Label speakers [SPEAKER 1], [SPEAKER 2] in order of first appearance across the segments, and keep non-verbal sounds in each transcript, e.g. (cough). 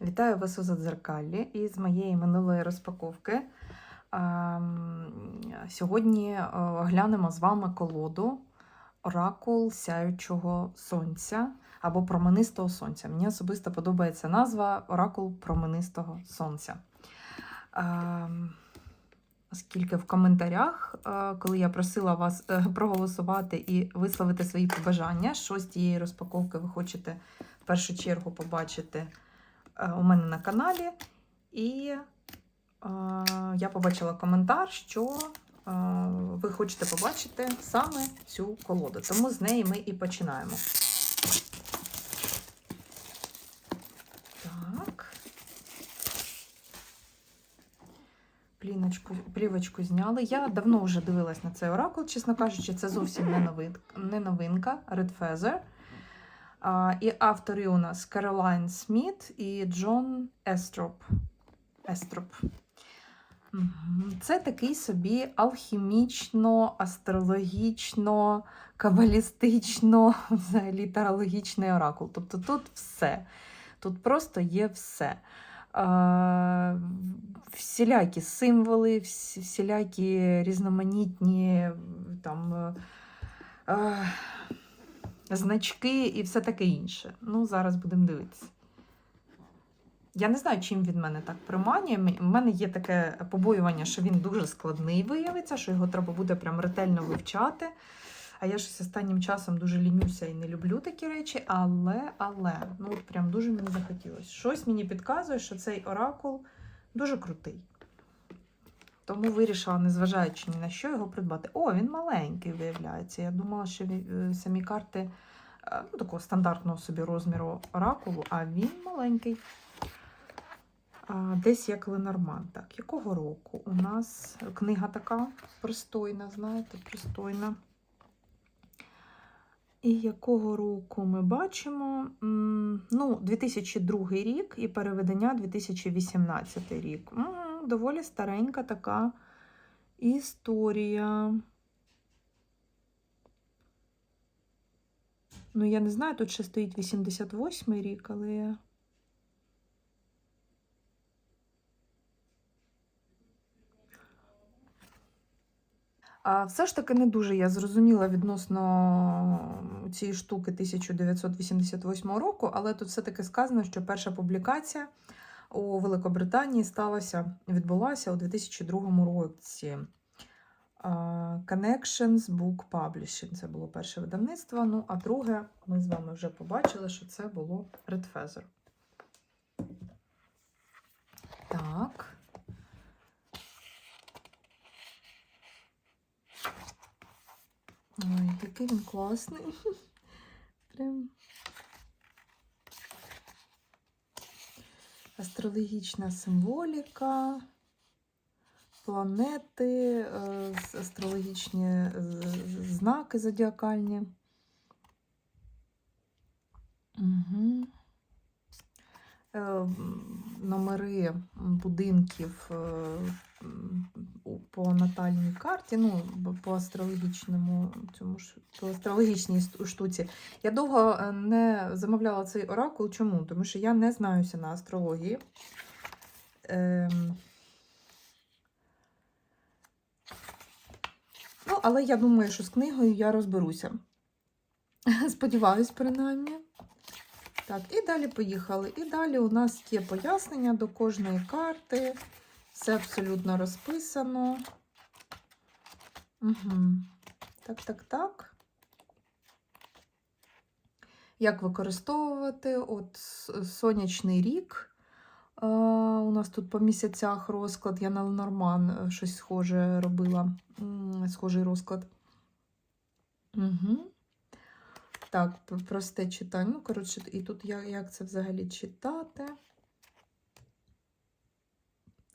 [SPEAKER 1] Вітаю вас у Задзеркаллі із моєї минулої розпаковки. Ем, Сьогодні е, оглянемо з вами колоду Оракул сяючого сонця або променистого сонця. Мені особисто подобається назва Оракул променистого сонця. Ем, Оскільки в коментарях, е, коли я просила вас е, проголосувати і висловити свої побажання, що з тієї розпаковки ви хочете в першу чергу побачити у мене на каналі. І е, я побачила коментар, що е, ви хочете побачити саме цю колоду. Тому з неї ми і починаємо. Так. Пліночку, плівочку зняли. Я давно вже дивилась на цей оракул, чесно кажучи, це зовсім не новинка Red Feather. І автори у нас Каролайн Сміт і Джон Естроп. Естроп. Це такий собі алхімічно, астрологічно, кабалістично, (laughs) взагалі тарологічний оракул. Тобто тут все. Тут просто є все. Всілякі символи, всілякі різноманітні там, е, е, значки і все таке інше. Ну, зараз будемо дивитися. Я не знаю, чим він мене так приманює. У мене є таке побоювання, що він дуже складний виявиться, що його треба буде прям ретельно вивчати. А я щось останнім часом дуже лінюся і не люблю такі речі, але, але, ну от прям дуже мені захотілося. Щось мені підказує, що цей оракул дуже крутий. Тому вирішила, незважаючи ні на що, його придбати. О, він маленький, виявляється. Я думала, що е, самі карти е, ну, такого стандартного собі розміру оракулу, а він маленький. Десь як Ленорман. Так, якого року? У нас книга така пристойна, знаєте, пристойна. І якого року ми бачимо? Ну, 2002 рік і переведення 2018 рік. Доволі старенька така історія. Ну, я не знаю, тут ще стоїть 88 рік, але. А все ж таки не дуже я зрозуміла відносно цієї штуки 1988 року, але тут все-таки сказано, що перша публікація у Великобританії сталася, відбулася у 2002 році. Connections Book Publishing. Це було перше видавництво. Ну, а друге, ми з вами вже побачили, що це було Red Feather. Так. Ой, який він класний. (laughs) Прям. Астрологічна символіка, планети, е, астрологічні е, знаки зодіакальні. Угу. Номери будинків е, по натальній карті, ну, по астрологічному цьому ж по астрологічній штуці. Я довго е, не замовляла цей оракул. Чому? Тому що я не знаюся на астрології. Ем... Ну, але я думаю, що з книгою я розберуся. Сподіваюсь, принаймні. Так, і далі поїхали. І далі у нас є пояснення до кожної карти. Все абсолютно розписано. Угу. Так, так, так. Як використовувати от сонячний рік. Е, у нас тут по місяцях розклад. Я на Ленорман щось схоже робила. Схожий розклад. Угу. Так, просте читання. Ну, коротше, і тут як, як це взагалі читати?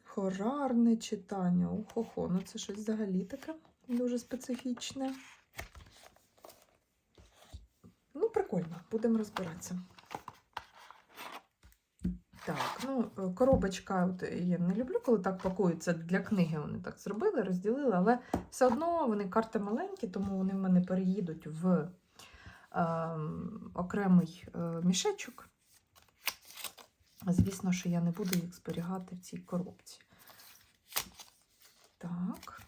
[SPEAKER 1] Хорарне читання. Ухо-хо. Ну це щось взагалі таке дуже специфічне. Ну, прикольно, будемо розбиратися. Так, ну, е, коробочка, от я не люблю, коли так пакуються для книги. Вони так зробили, розділили, але все одно вони карти маленькі, тому вони в мене переїдуть в окремий е, мішечок. Звісно, що я не буду їх зберігати в цій коробці. Так.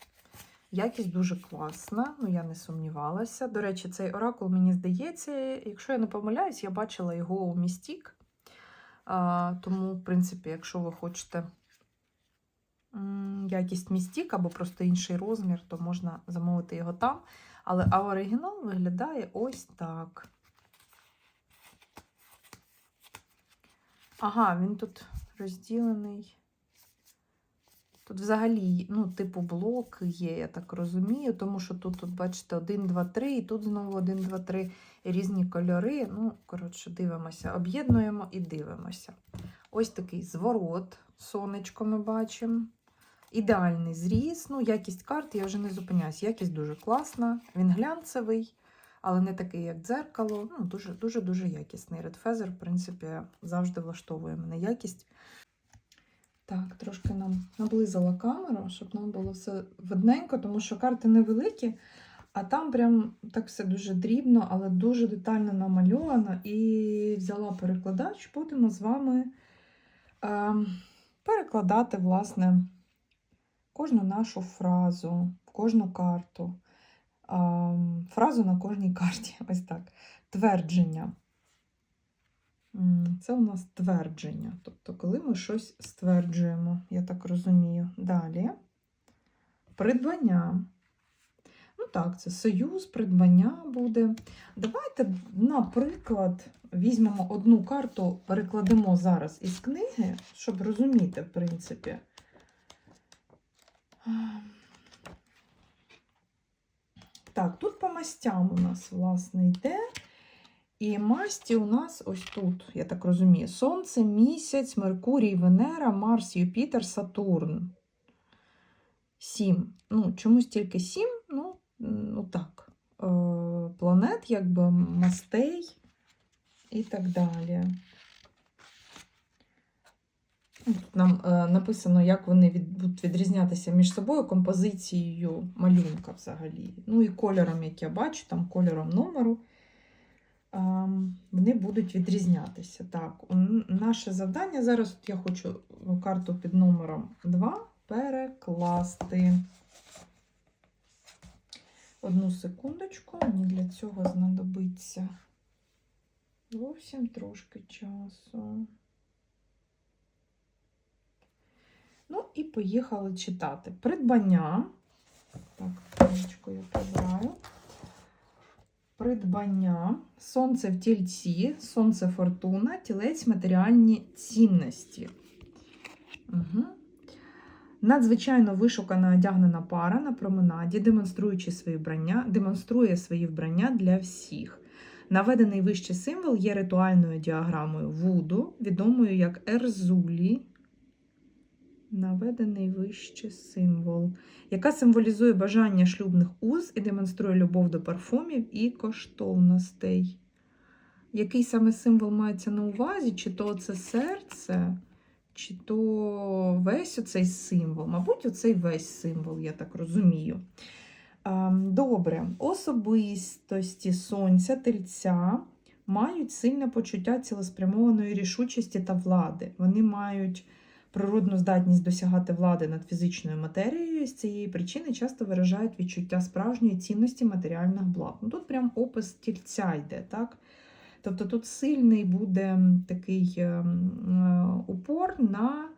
[SPEAKER 1] Якість дуже класна, ну я не сумнівалася. До речі, цей оракул, мені здається, якщо я не помиляюсь, я бачила його у Містік. Тому, в принципі, якщо ви хочете якість Містік або просто інший розмір, то можна замовити його там. Але а оригінал виглядає ось так. Ага, він тут розділений. Тут взагалі, ну, типу, блок є, я так розумію, тому що тут, тут бачите, 1, 2, 3, і тут знову 1, 2, 3 різні кольори. Ну, коротше, дивимося, об'єднуємо і дивимося. Ось такий зворот, сонечко ми бачимо. Ідеальний зріз. Ну, якість карт, я вже не зупиняюсь. Якість дуже класна. Він глянцевий, але не такий, як дзеркало. Ну, дуже-дуже дуже якісний. Red Feather, в принципі, завжди влаштовує мене якість. Так, трошки нам наблизила камеру, щоб нам було все видненько, тому що карти невеликі, а там прям так все дуже дрібно, але дуже детально намальовано. І взяла перекладач, будемо з вами е, перекладати, власне, кожну нашу фразу, кожну карту. Фразу на кожній карті. (laughs) Ось так. Твердження. Це у нас твердження. Тобто, коли ми щось стверджуємо, я так розумію. Далі. Придбання. Ну так, це союз, придбання буде. Давайте, наприклад, візьмемо одну карту, перекладемо зараз із книги, щоб розуміти, в принципі. Так, тут по мастям у нас, власне, йде. І масті у нас ось тут, я так розумію, Сонце, місяць, Меркурій, Венера, Марс, Юпітер, Сатурн. Сім. Ну, чомусь тільки сім, ну, ну так. Е, планет, якби мастей і так далі. Тут нам е, написано, як вони будуть відрізнятися між собою композицією малюнка взагалі. Ну і кольором, як я бачу, там кольором номеру вони будуть відрізнятися. Так, наше завдання зараз я хочу карту під номером 2 перекласти. Одну секундочку, мені для цього знадобиться зовсім трошки часу. Ну, і поїхали читати. Придбання. Так, книжечку я прибираю придбання, сонце в тільці, сонце фортуна, тілець матеріальні цінності. Угу. Надзвичайно вишукана одягнена пара на променаді, демонструючи свої вбрання, демонструє свої вбрання для всіх. Наведений вище символ є ритуальною діаграмою Вуду, відомою як Ерзулі наведений вище символ, яка символізує бажання шлюбних уз і демонструє любов до парфумів і коштовностей. Який саме символ мається на увазі? Чи то це серце, чи то весь оцей символ? Мабуть, оцей весь символ, я так розумію. Добре, особистості сонця, тельця мають сильне почуття цілеспрямованої рішучості та влади. Вони мають природну здатність досягати влади над фізичною матерією, з цієї причини часто виражають відчуття справжньої цінності матеріальних благ. Ну, Тут прям опис тільця йде. так? Тобто тут сильний буде такий е, упор на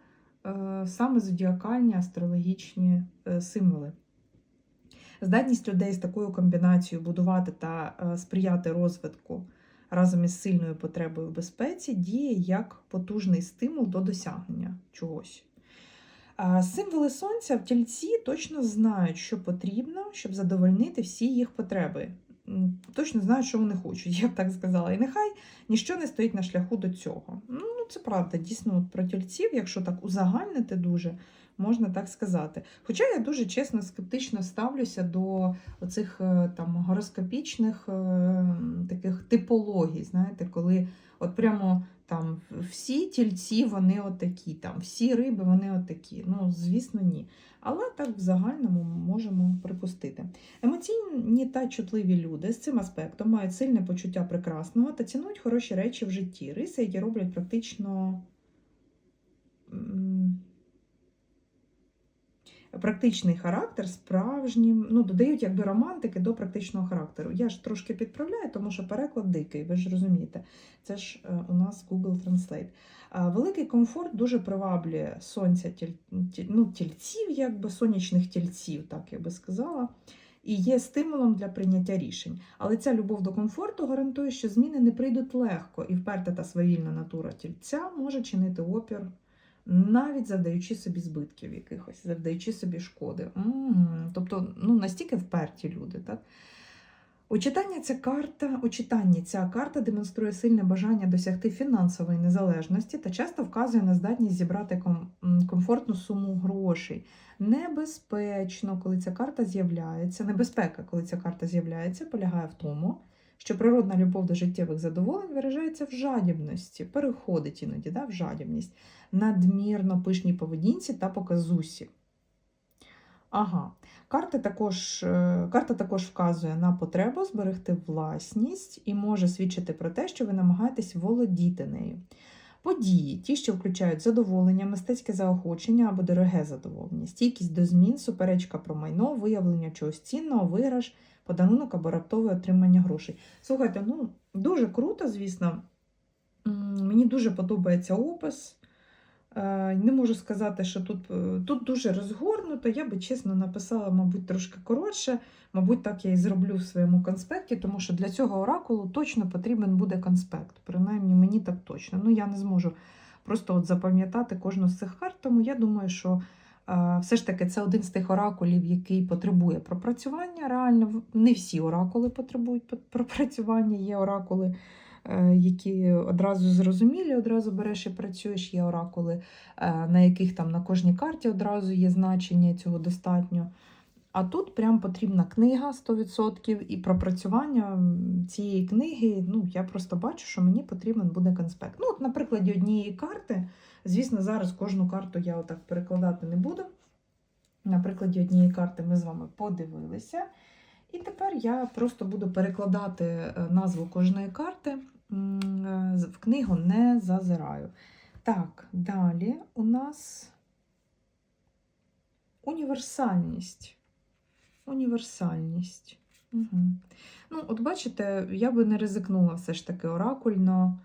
[SPEAKER 1] е, саме зодіакальні астрологічні е, символи. Здатність людей з такою комбінацією будувати та сприяти розвитку разом із сильною потребою в безпеці діє як потужний стимул до досягнення чогось. Символи сонця в тільці точно знають, що потрібно, щоб задовольнити всі їх потреби. Точно знають, що вони хочуть, (laughs) я б так сказала. І нехай ніщо не стоїть на шляху до цього. Ну, це правда, дійсно, от про тільців, якщо так узагальнити дуже, можна так сказати. Хоча я дуже чесно, скептично ставлюся до оцих е, там гороскопічних е, таких типологій, знаєте, коли от прямо там всі тільці, вони отакі, там, всі риби, вони отакі. Ну, звісно, ні. Але так в загальному можемо припустити. Емоційні та чутливі люди з цим аспектом мають сильне почуття прекрасного та цінують хороші речі в житті. Риси, які роблять практично практичний характер справжнім, ну, додають якби романтики до практичного характеру. Я ж трошки підправляю, тому що переклад дикий, ви ж розумієте. Це ж е, у нас Google Translate. Великий комфорт дуже приваблює сонця тіль, ну, тільців, якби сонячних тільців, так я би сказала, і є стимулом для прийняття рішень. Але ця любов до комфорту гарантує, що зміни не прийдуть легко, і вперта та свавільна натура тільця може чинити опір, навіть завдаючи собі збитків якихось, завдаючи собі шкоди. М, Тобто, ну настільки вперті люди, так? У читанні ця карта, у читанні ця карта демонструє сильне бажання досягти фінансової незалежності та часто вказує на здатність зібрати ком- комфортну суму грошей. Небезпечно, коли ця карта з'являється. Небезпека, коли ця карта з'являється, полягає в тому, що природна любов до життєвих задоволень виражається в жадібності, переходить іноді да, в жадібність, надмірно пишній поведінці та показусі. Ага. Карта також, е, карта також вказує на потребу зберегти власність і може свідчити про те, що ви намагаєтесь володіти нею. Події, ті, що включають задоволення, мистецьке заохочення або дороге задоволення, стійкість до змін, суперечка про майно, виявлення чогось цінного, виграш, подарунок або раптове отримання грошей. Слухайте, ну дуже круто, звісно. Мені дуже подобається опис. Е, Не можу сказати, що тут, е, тут дуже розгорнуто. Я би чесно написала, мабуть, трошки коротше. Мабуть, так я і зроблю в своєму конспекті, тому що для цього оракулу точно потрібен буде конспект. Принаймні, мені так точно. Ну, я не зможу просто от запам'ятати кожну з цих карт, тому я думаю, що е, все ж таки це один з тих оракулів, який потребує пропрацювання. Реально, не всі оракули потребують пропрацювання. Є оракули, які одразу зрозумілі, одразу береш і працюєш. Є оракули, е, на яких там на кожній карті одразу є значення, цього достатньо. А тут прям потрібна книга 100% і пропрацювання цієї книги. Ну, я просто бачу, що мені потрібен буде конспект. Ну, от, на однієї карти, звісно, зараз кожну карту я отак перекладати не буду. На прикладі однієї карти ми з вами подивилися. І тепер я просто буду перекладати е, назву кожної карти. В книгу не зазираю. Так, далі у нас універсальність. Універсальність. Угу. Ну, от бачите, я би не ризикнула все ж таки оракульно,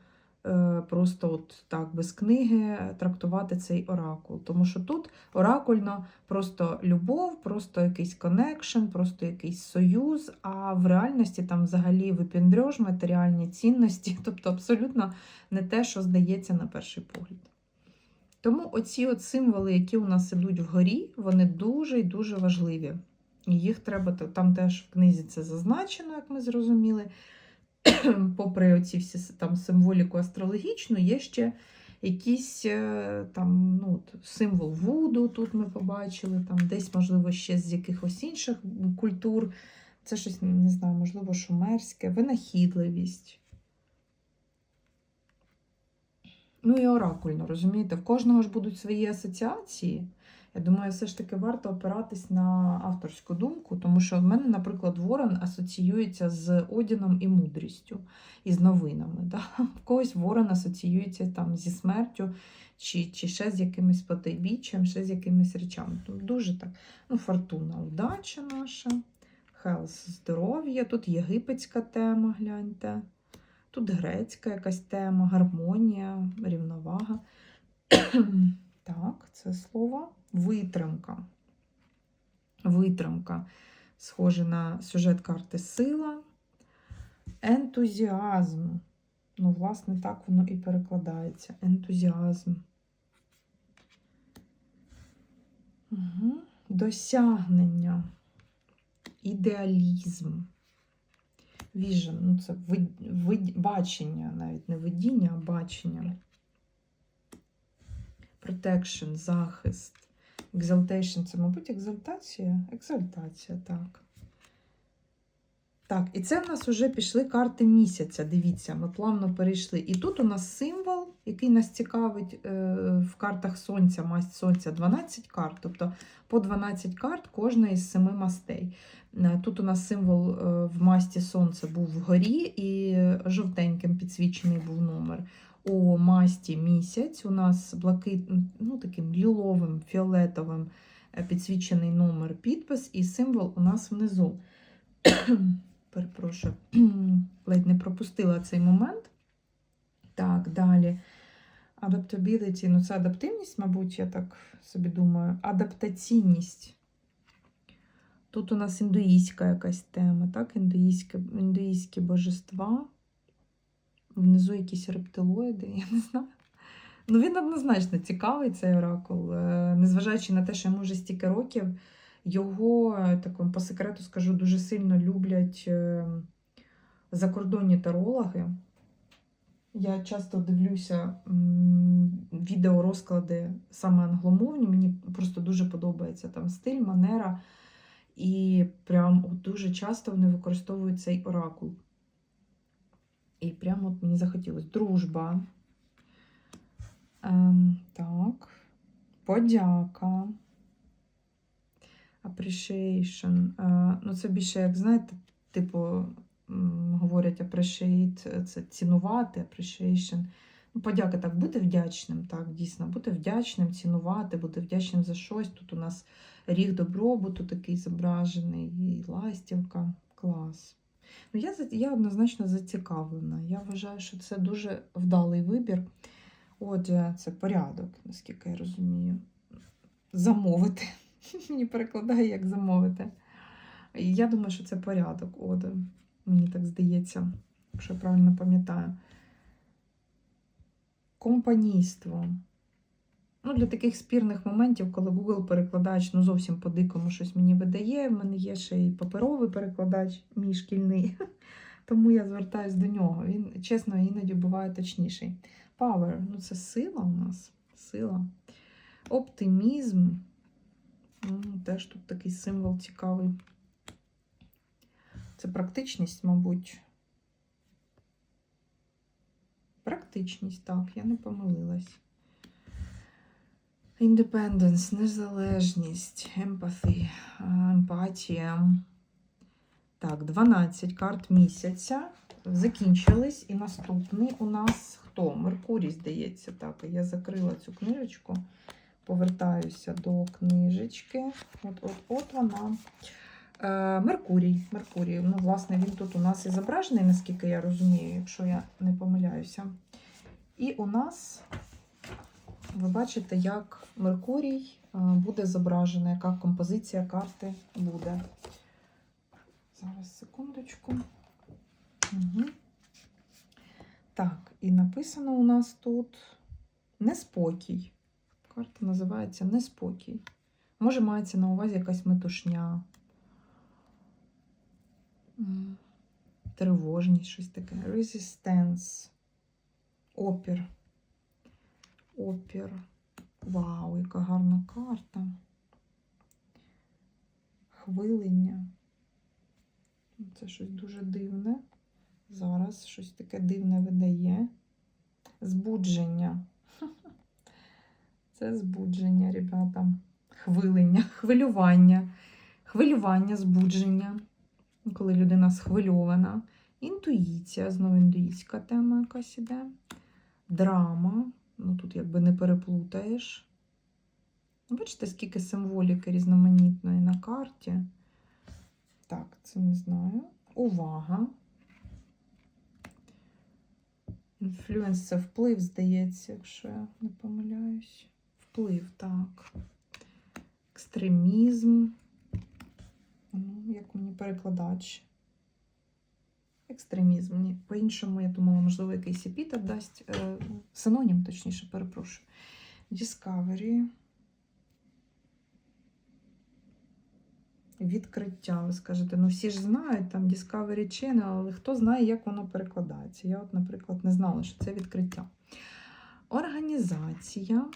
[SPEAKER 1] просто от так без книги трактувати цей оракул. Тому що тут оракульно просто любов, просто якийсь коннекшн, просто якийсь союз, а в реальності там взагалі випіндрьож, матеріальні цінності, (laughs) тобто абсолютно не те, що здається на перший погляд. Тому оці от символи, які у нас ідуть вгорі, вони дуже і дуже важливі. І їх треба та- там теж в книзі це зазначено, як ми зрозуміли. (coughs) Попри оці всі там символіку астрологічну, є ще якийсь е, там ну, символ Вуду. Тут ми побачили, там десь, можливо, ще з якихось інших культур. Це щось, не знаю, можливо, шумерське, винахідливість. Ну і оракульно, розумієте, в кожного ж будуть свої асоціації. Я думаю, все ж таки варто опиратись на авторську думку, тому що в мене, наприклад, Ворон асоціюється з Одіном і мудрістю, і з новинами. Да? В когось Ворон асоціюється там зі смертю, чи, чи ще з якимось потайбіччям, ще з якимись речами. Тому дуже так. Ну, фортуна, удача наша, хелс, здоров'я, тут єгипетська тема, гляньте. Тут грецька якась тема, гармонія, рівновага. (clears throat) Так, це слово витримка. Витримка. Схоже на сюжет карти сила. Ентузіазм. Ну, власне, так воно і перекладається. Ентузіазм. Угу. Досягнення. Ідеалізм. Vision, ну це вид, вид, бачення, навіть не видіння, а бачення. Protection, захист. Exaltation, це, мабуть, екзальтація? Екзальтація, так. Так, і це в нас вже пішли карти місяця. Дивіться, ми плавно перейшли. І тут у нас символ, який нас цікавить е, в картах сонця, масть сонця 12 карт. Тобто по 12 карт кожна із семи мастей. Е, Тут у нас символ е, в масті сонця був вгорі, і жовтеньким підсвічений був номер. У масті місяць у нас блакит, ну таким ліловим, фіолетовим е, підсвічений номер, підпис і символ у нас внизу. (coughs) Перепрошую, (coughs) ледь не пропустила цей момент. Так, далі. Adaptability, ну це адаптивність, мабуть, я так собі думаю. Адаптаційність. Тут у нас індуїзька якась тема, так? Індуїзьке, індуїзькі божества. Внизу якісь рептилоїди, (laughs) я не знаю. Ну, він однозначно цікавий, цей оракул. Е, Незважаючи на те, що йому вже стільки років, його, е, так по секрету скажу, дуже сильно люблять е, закордонні тарологи. Я часто дивлюся відеорозклади саме англомовні. Мені просто дуже подобається там стиль, манера. І прям дуже часто вони використовують цей оракул. І прямо от мені захотілося. Дружба. Ем, так. Подяка. Appreciation. Е, ну, це більше, як знаєте, типу, говорять appreciate, це цінувати, appreciation. Ну, подяка так, бути вдячним, так, дійсно, бути вдячним, цінувати, бути вдячним за щось. Тут у нас ріг добробуту такий зображений, і ластівка. Клас. Ну, я, я однозначно зацікавлена. Я вважаю, що це дуже вдалий вибір. Отже, це порядок, наскільки я розумію. Замовити. (laughs) Мені перекладає, як замовити. Я думаю, що це порядок. От, мені так здається, якщо я правильно пам'ятаю. Компанійство. Ну, для таких спірних моментів, коли Google перекладач ну, зовсім по-дикому щось мені видає. В мене є ще й паперовий перекладач, мій шкільний. (laughs) Тому я звертаюсь до нього. Він, чесно, іноді буває точніший. Power, ну це сила у нас. Сила. Оптимізм. М, Теж тут такий символ цікавий. Це практичність, мабуть. Практичність, так, я не помилилась. Independence, незалежність, empathy, емпатія. Так, 12 карт місяця закінчились. І наступний у нас хто? Меркурій, здається. Так, я закрила цю книжечку. Повертаюся до книжечки. От, от, от вона. Е, Меркурій. Меркурій. Ну, власне, він тут у нас і зображений, наскільки я розумію, якщо я не помиляюся. І у нас, ви бачите, як Меркурій е, буде зображений, яка композиція карти буде. Зараз, секундочку. Угу. Так, і написано у нас тут неспокій. Карта називається Неспокій. Може, мається на увазі якась метушня. Тривожність, щось таке. Resistance. Опір. Опір. Вау, яка гарна карта. Хвилення. Це щось дуже дивне. Зараз щось таке дивне видає. Збудження. Це збудження, ребята. Хвилення, хвилювання. Хвилювання, збудження. Коли людина схвильована. Інтуїція, знову індуїцька тема якась іде. Драма. Ну тут якби не переплутаєш. Бачите, скільки символіки різноманітної на карті. Так, це не знаю. Увага. Інфлюенс це вплив, здається, якщо я не помиляюсь. Вплив, так. Екстремізм. Ну, як мені перекладач. Екстремізм. Ні, по-іншому, я думала, можливо, якийсь епітет дасть. Е, синонім, точніше, перепрошую. Discovery. Відкриття. Ви скажете, ну всі ж знають там Discovery Channel, але хто знає, як воно перекладається. Я, от, наприклад, не знала, що це відкриття. Організація.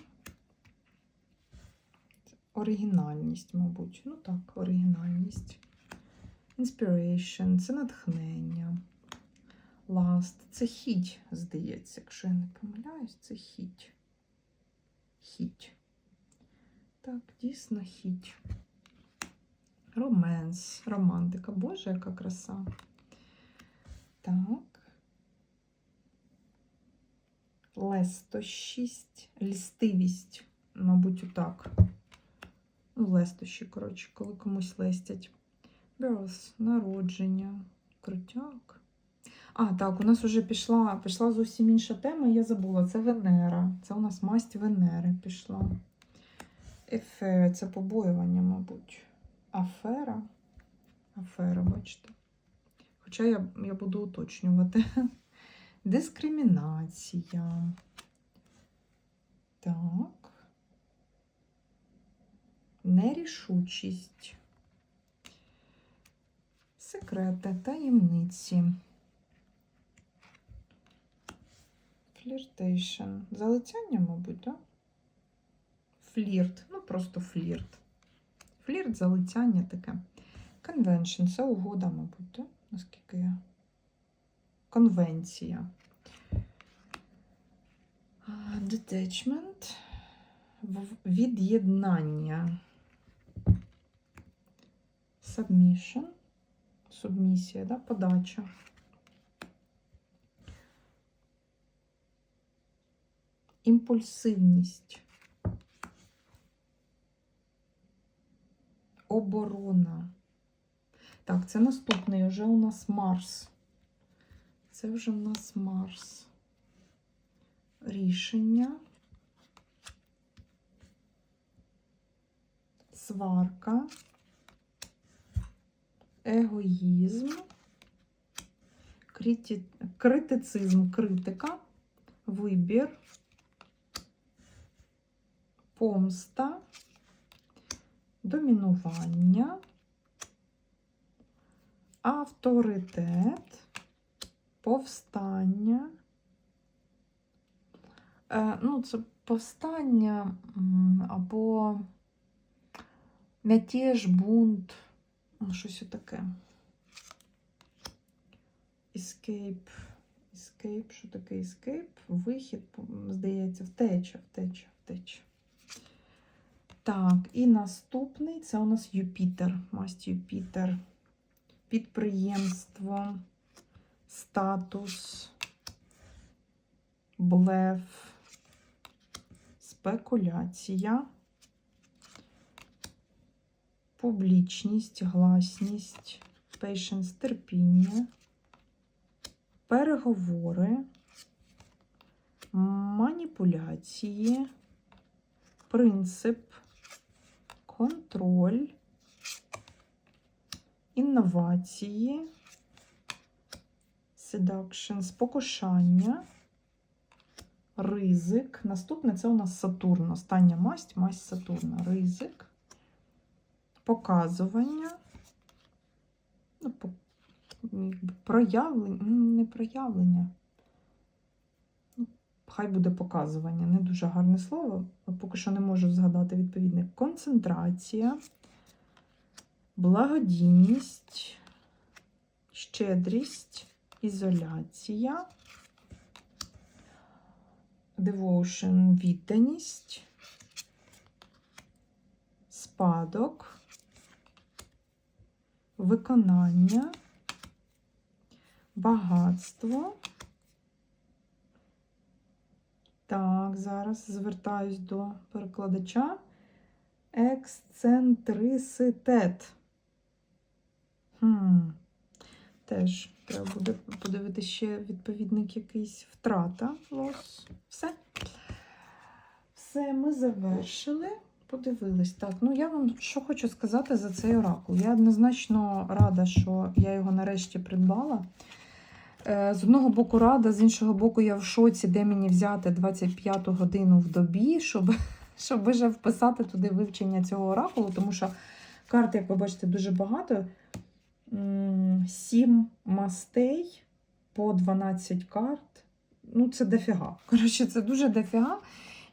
[SPEAKER 1] Оригінальність, мабуть. Ну так, оригінальність. Inspiration це натхнення. Last це хіть, здається, якщо я не помиляюсь, це хіть. Хіть. Так, дійсно хіть. Роменс, романтика. Боже, яка краса. Так. Лестощість, лістивість, мабуть, отак. Ну, лестощі, коротше, коли комусь лестять. Birth, народження, крутяк. А, так, у нас вже пішла, пішла зовсім інша тема, я забула. Це Венера. Це у нас масть Венери пішла. Ефе, це побоювання, мабуть. Афера. Афера, бачите. Хоча я, я буду уточнювати. (laughs) Дискримінація. Так. Нерішучість. Секрети, таємниці. Фліртейшн. Залицяння, мабуть, так? Флірт. Ну, просто флірт. Флірт, залицяння таке. Конвеншн. Це угода, мабуть, так? Наскільки я. Конвенція. Детечмент. Від'єднання. Submission. Субмісія, да? подача. Імпульсивність. Оборона. Так, це наступний вже у нас Марс. Це вже у нас Марс. Рішення. Сварка. Егоїзм. Критицизм, критика. Вибір. Помста. Домінування. Авторитет. Повстання. Е, ну, це повстання або мятеж, бунт, ну, щось таке. Escape. Escape, що таке escape? Вихід, здається, втеча, втеча, втеча. Так, і наступний це у нас Юпітер. Масть Юпітер. Підприємство, статус, блеф, спекуляція, публічність, гласність, patience, терпіння, переговори, маніпуляції, принцип, контроль, інновації, seduction, спокушання, ризик. Наступне це у нас Сатурн. Остання масть, масть Сатурна. Ризик, показування, ну, проявлення, не проявлення. Хай буде показування. Не дуже гарне слово, поки що не можу згадати відповідне. Концентрація, благодійність, щедрість, ізоляція, devotion, відданість, спадок, виконання, багатство. Так, зараз звертаюсь до перекладача. Ексцентриситет. Хм. Теж треба буде подивитися ще відповідник якийсь втрата. Лос. Все. Все, ми завершили. Подивились. Так, ну я вам що хочу сказати за цей оракул. Я однозначно рада, що я його нарешті придбала. Е, З одного боку рада, з іншого боку, я в шоці, де мені взяти 25 годину в добі, щоб, щоб вже вписати туди вивчення цього оракулу, тому що карт, як ви бачите, дуже багато. Сім мастей по 12 карт. Ну, це дофіга. Коротше, це дуже дофіга.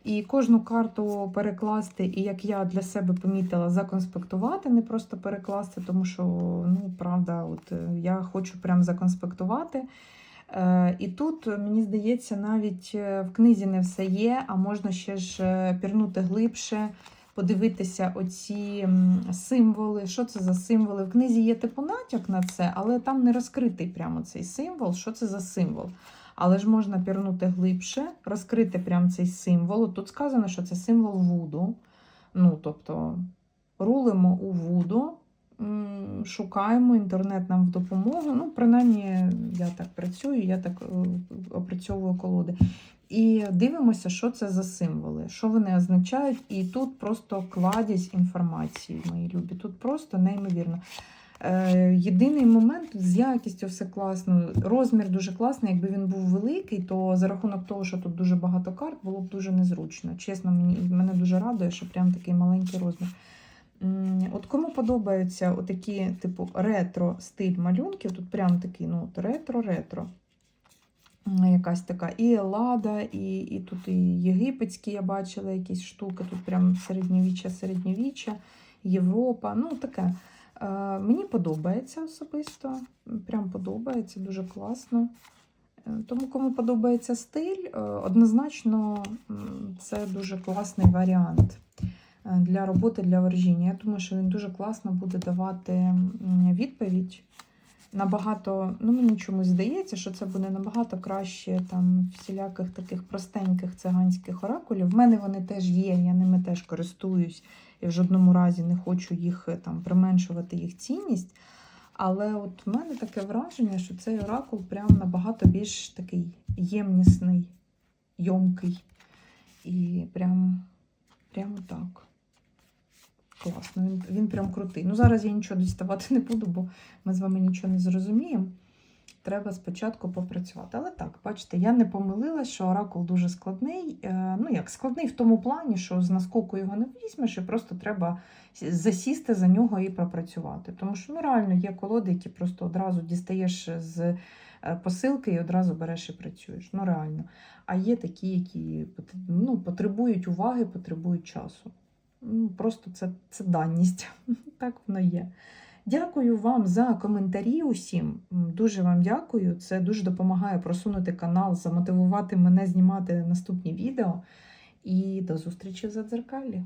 [SPEAKER 1] І кожну карту перекласти, і як я для себе помітила, законспектувати, не просто перекласти, тому що, ну, правда, от е, я хочу прям законспектувати. Е, і тут, мені здається, навіть е, в книзі не все є, а можна ще ж пірнути глибше, подивитися оці символи. Що це за символи? В книзі є типу натяк на це, але там не розкритий прямо цей символ. Що це за символ? Але ж можна пірнути глибше, розкрити прям цей символ. Тут сказано, що це символ Вуду. Ну, тобто, рулимо у Вуду, шукаємо інтернет нам в допомогу. Ну, принаймні, я так працюю, я так е, опрацьовую колоди. І дивимося, що це за символи, що вони означають. І тут просто кладязь інформації, мої любі. Тут просто неймовірно. Е, єдиний момент з якістю все класно. Розмір дуже класний. Якби він був великий, то за рахунок того, що тут дуже багато карт, було б дуже незручно. Чесно, мені мене дуже радує, що прям такий маленький розмір. От кому подобаються отакі, типу, ретро стиль малюнків, тут прям такий, ну, ретро-ретро. Якась така і Еллада, і, і тут і єгипетські я бачила якісь штуки, тут прям середньовіччя, середньовіччя, Європа. Ну, таке. Е, Мені подобається особисто. Прям подобається, дуже класно. Е, Тому, кому подобається стиль, е, однозначно це дуже класний варіант для роботи для ворожіння. Я думаю, що він дуже класно буде давати відповідь. Набагато, ну мені чомусь здається, що це буде набагато краще там всіляких таких простеньких циганських оракулів. В мене вони теж є, я ними теж користуюсь і в жодному разі не хочу їх е, там применшувати їх цінність. Але от в мене таке враження, що цей оракул прям набагато більш такий ємнісний, йомкий. І прям, прямо так. Класно, він, він прям крутий. Ну, зараз я нічого діставати (laughs) не буду, бо ми з вами нічого не зрозуміємо. Треба спочатку попрацювати. Але так, бачите, я не помилилась, що оракул дуже складний. Е, Ну, як складний в тому плані, що з наскоку його не візьмеш, і просто треба засісти за нього і пропрацювати. Тому що ну, реально є колоди, які просто одразу дістаєш з е, посилки і одразу береш і працюєш. Ну, реально. А є такі, які ну, потребують уваги, потребують часу. Ну, Просто це, це даність. (laughs) Так воно є. Дякую вам за коментарі усім. Дуже вам дякую. Це дуже допомагає просунути канал, замотивувати мене знімати наступні відео. І до зустрічі в задзеркалі.